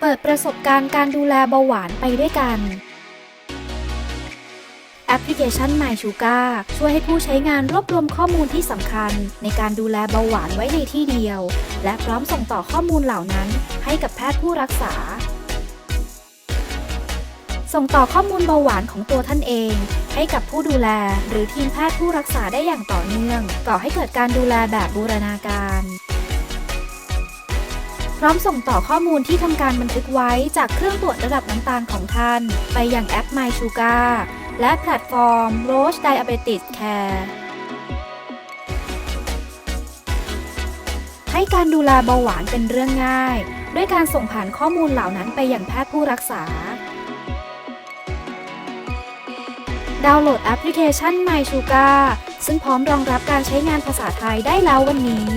เปิดประสบการณ์การดูแลเบาหวานไปด้วยกัน แอปพลิเคชัน My Sugar ช่วยให้ผู้ใช้งานรวบรวมข้อมูลที่สำคัญ ในการดูแลเบาหวานไว้ในที่เดียว และพร้อมส่งต่อข้อมูลเหล่านั้น ให้กับแพทย์ผู้รักษา ส่งต่อข้อมูลเบาหวานของตัวท่านเอง ให้กับผู้ดูแล หรือทีมแพทย์ผู้รักษาได้อย่างต่อเนื่อง ก่อให้เกิดการดูแลแบบบูรณาการ พร้อมส่งต่อข้อมูลที่ทำการบันทึกไว้จากเครื่องตรวจระดับน้ำตาลของท่าน ไปยังแอป My Sugar และแพลตฟอร์ม Roche Diabetes Care ให้การดูแลเบาหวานเป็นเรื่องง่าย ด้วยการส่งผ่านข้อมูลเหล่านั้นไปยังแพทย์ผู้รักษา ดาวน์โหลดแอปพลิเคชัน My Sugar ซึ่งพร้อมรองรับการใช้งานภาษาไทยได้แล้ววันนี้